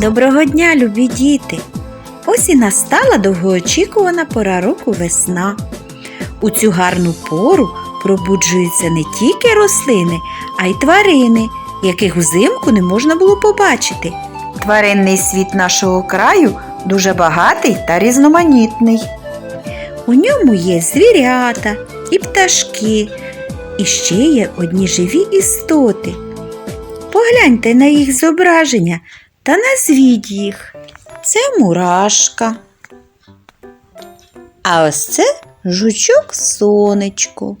Доброго дня, любі діти! Ось і настала довгоочікувана пора року весна. У цю гарну пору пробуджуються не тільки рослини, а й тварини, яких взимку не можна було побачити. Тваринний світ нашого краю дуже багатий та різноманітний. У ньому є звірята і пташки, і ще є одні живі істоти. Погляньте на їх зображення та назвіть їх. Це мурашка. А ось це жучок сонечко.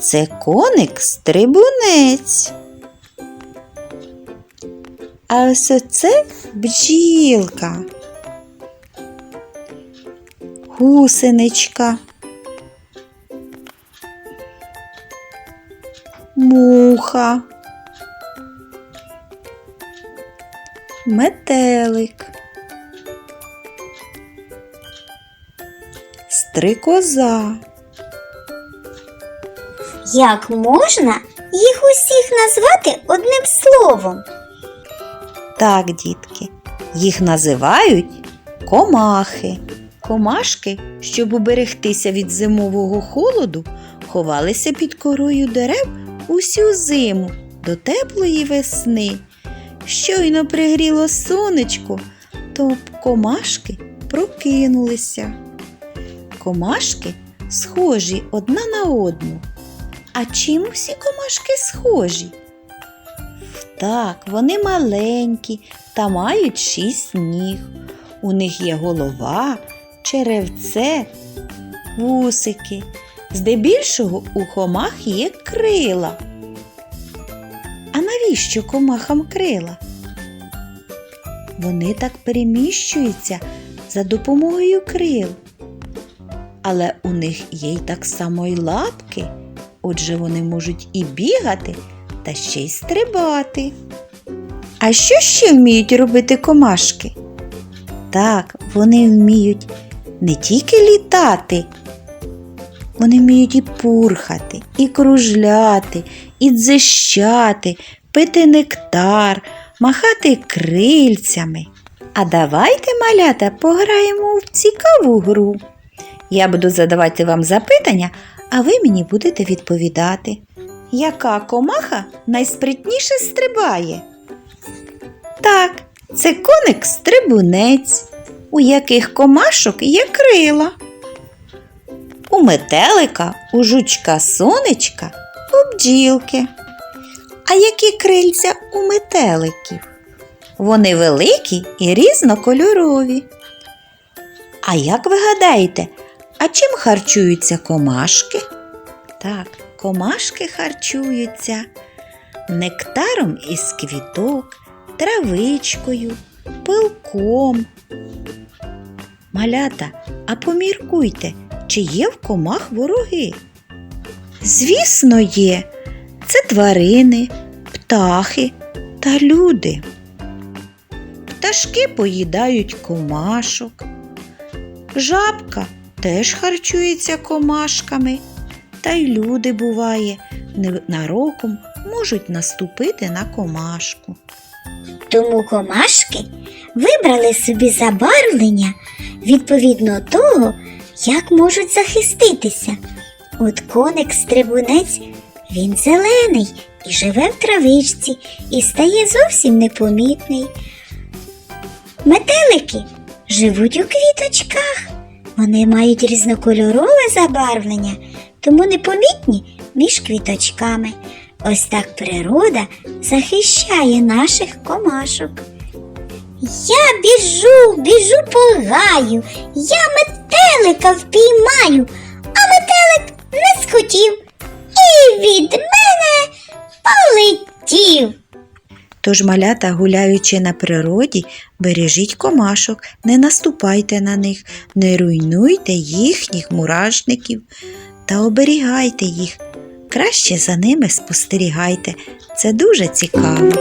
Це коник стрибунець. А ось оце бджілка. Гусеничка. Муха. Метелик. Стрикоза. Як можна їх усіх назвати одним словом? Так, дітки, їх називають комахи. Комашки, щоб уберегтися від зимового холоду, ховалися під корою дерев усю зиму до теплої весни. Щойно пригріло сонечко, то комашки прокинулися. Комашки схожі одна на одну. А чим усі комашки схожі? Так, вони маленькі та мають шість ніг. У них є голова, черевце, вусики. Здебільшого у комах є крила. А навіщо комахам крила? Вони так переміщуються за допомогою крил. Але у них є й так само й лапки, отже вони можуть і бігати, та ще й стрибати. А що ще вміють робити комашки? Так, вони вміють не тільки літати, вони вміють і пурхати, і кружляти, і дзищати, пити нектар, махати крильцями. А давайте, малята, пограємо в цікаву гру. Я буду задавати вам запитання, а ви мені будете відповідати. Яка комаха найспритніше стрибає? Так, це коник стрибунець. У яких комашок є крила? У метелика, у жучка сонечка, у бджілки. А які крильця у метеликів? Вони великі і різнокольорові. А як ви гадаєте, а чим харчуються комашки? Так, комашки харчуються нектаром із квіток, травичкою, пилком. Малята, а поміркуйте, чи є в комах вороги? Звісно, є. Це тварини, птахи та люди. Пташки поїдають комашок. Жабка теж харчується комашками, та й люди, буває, ненароком можуть наступити на комашку. Тому комашки вибрали собі забарвлення відповідно того, як можуть захиститися. От коник стрибунець він зелений і живе в травичці і стає зовсім непомітний. Метелики живуть у квіточках. Вони мають різнокольорове забарвлення, тому непомітні між квіточками. Ось так природа захищає наших комашок. Я біжу, біжу по гаю, я метелика впіймаю, а метелик не схотів і від мене полетів. Тож, малята, гуляючи на природі, бережіть комашок, не наступайте на них, не руйнуйте їхніх мурашників та оберігайте їх. Краще за ними спостерігайте. Це дуже цікаво.